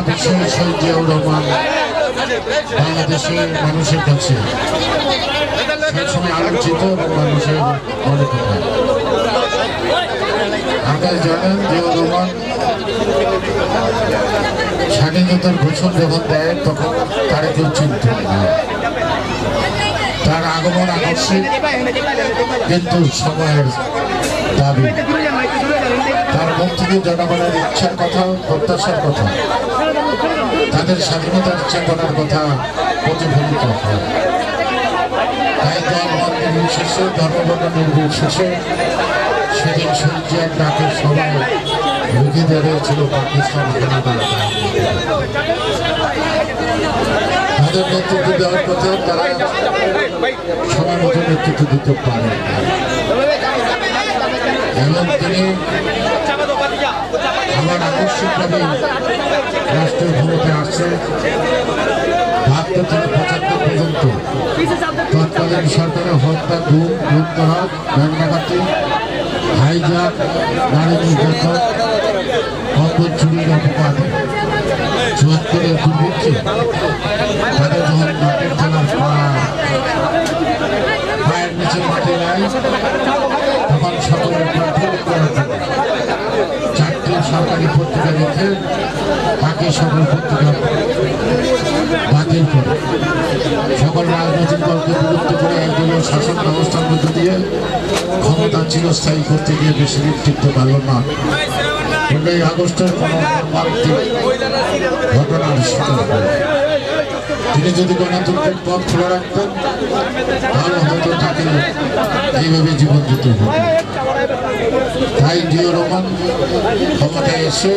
শহীদ জিয়াউর রহমান বাংলাদেশের মানুষের কাছে সবসময় আলোচিত এবং মানুষের মনে থাকে আপনারা জানেন রহমান স্বাধীনতার ঘোষণ যখন দেয়, তখন তারা কেউ চিন্তা তার আগমন আকস্মিক কিন্তু সময়ের দাবি। তার মুখ থেকে জনগণের ইচ্ছার কথা, প্রত্যাশার কথা, তাদের স্বাধীনতার চেতনার কথা প্রতিফলিত হয়। তাই দল মত নির্বিশেষে ধর্মবর্ণ নির্বিশেষে সেদিন সূর্যের ডাকে সবাই রুখে দাঁড়িয়েছিল পাকিস্তান কানাডা তাদের নেতৃত্ব দেওয়ার কথা তারা সময় মতো নেতৃত্ব দিতে পারে এবং তিনি আমার আকস্মিকভাবে রাষ্ট্রীয় ভূমিতে আসছে। বাহাত্তর থেকে পঁচাত্তর পর্যন্ত। সরকারের হত্যা, গুম লুটতরাজ গন্ডাঘাটি হাইজাক নারী তাদের যখন পায়ের কন্ট্রোল করার জন্য চারটি সরকারি পত্রিকা রেখে বাকি সকল পত্রিকা বাতিল করে সকল রাজনৈতিক দলকে বিলুপ্ত করে একদলীয় শাসন ব্যবস্থার মধ্য। দিয়ে ক্ষমতা চিরস্থায়ী করতে গিয়ে বেশি দিন টিকতে পারল না পনেরোই আগস্টের কোনো ঘটনার শিকার তিনি যদি গণতন্ত্রের পথ খোলা রাখতেন, তাহলে হয়তো তাকে এইভাবে জীবন দিতে হতো। তাই জিও রহমান ক্ষমতায় এসে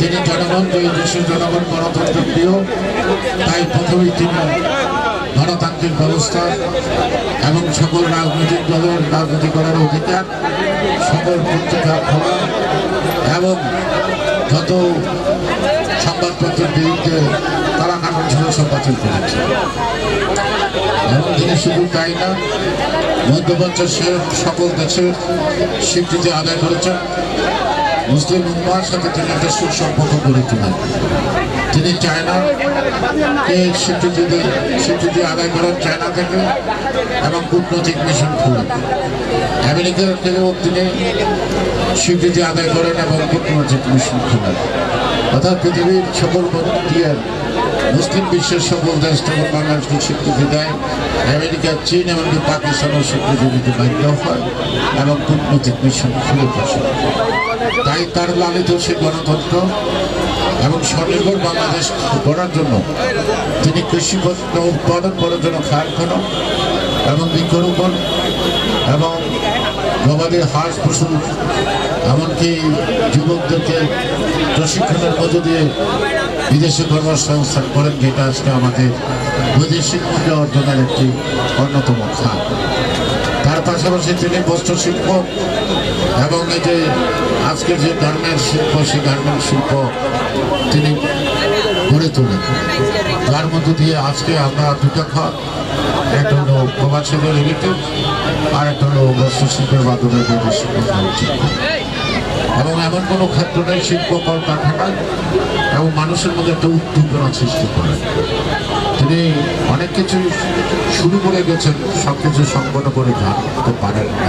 তিনি জনগণ যে দেশের জনগণ গণতন্ত্র প্রিয়। তাই প্রথমেই তিনি গণতান্ত্রিক ব্যবস্থা এবং সকল রাজনৈতিক দলের রাজনীতি করার অধিকার, সকল পত্রিকা খোলা এবং যত সংবাদপত্রের বিরুদ্ধে তারা নানান সব বাতিল করেছে। এবং তিনি শুধু তাই না। মধ্যপ্রাচ্যের সকল দেশের স্বীকৃতি আদায় করেছেন মুসলিম উম্মার সাথে তিনি একটা সুসম্পর্ক গড়ে তোলেন। তিনি চায়না কে স্বীকৃতি স্বীকৃতি আদায় করেন চায়না থেকে এবং কূটনৈতিক মিশন খুলেন আমেরিকার থেকেও তিনি স্বীকৃতি আদায় করেন এবং কূটনৈতিক মিশন খুলেন অর্থাৎ পৃথিবীর সকল দিয়ে মুসলিম বিশ্বের সকল দেশ তখন বাংলাদেশকে স্বীকৃতি দেয় আমেরিকা, চীন এমনকি পাকিস্তানও স্বীকৃতি দিতে বাধ্য হয় এবং কূটনৈতিক মিশন খুলে বসে তাই তার লালিত সে গণতন্ত্র এবং স্বনির্ভর বাংলাদেশ গড়ার জন্য তিনি কৃষি উৎপাদন করার জন্য কারখানা এবং বৃক্ষরোপণ এবং গবাদি হাঁস পশু, এমনকি যুবকদেরকে প্রশিক্ষণের মধ্য দিয়ে বিদেশে কর্মসংস্থান করেন, যেটা আজকে আমাদের বৈদেশিক মূল্য অর্জনের একটি অন্যতম খাত। তার পাশাপাশি তিনি বস্ত্রশিল্প এবং এই যে আজকে যে গার্মেন্টস শিল্প, সেই গার্মেন্টস শিল্প তিনি গড়ে তোলেন। যার মধ্য দিয়ে আজকে আমরা দুটা খাত একটা হলো প্রবাসীদের রিলেটেড আর একটা হলো বস্ত্রশিল্পের মাধ্যমে এবং এমন কোনো ক্ষেত্র নেই শিল্প কলকারখানায় এবং মানুষের মধ্যে একটা উদ্দীপনা সৃষ্টি করে। তিনি অনেক কিছু শুরু করে গেছেন সব কিছু সম্পন্ন করে জানতে পারেন না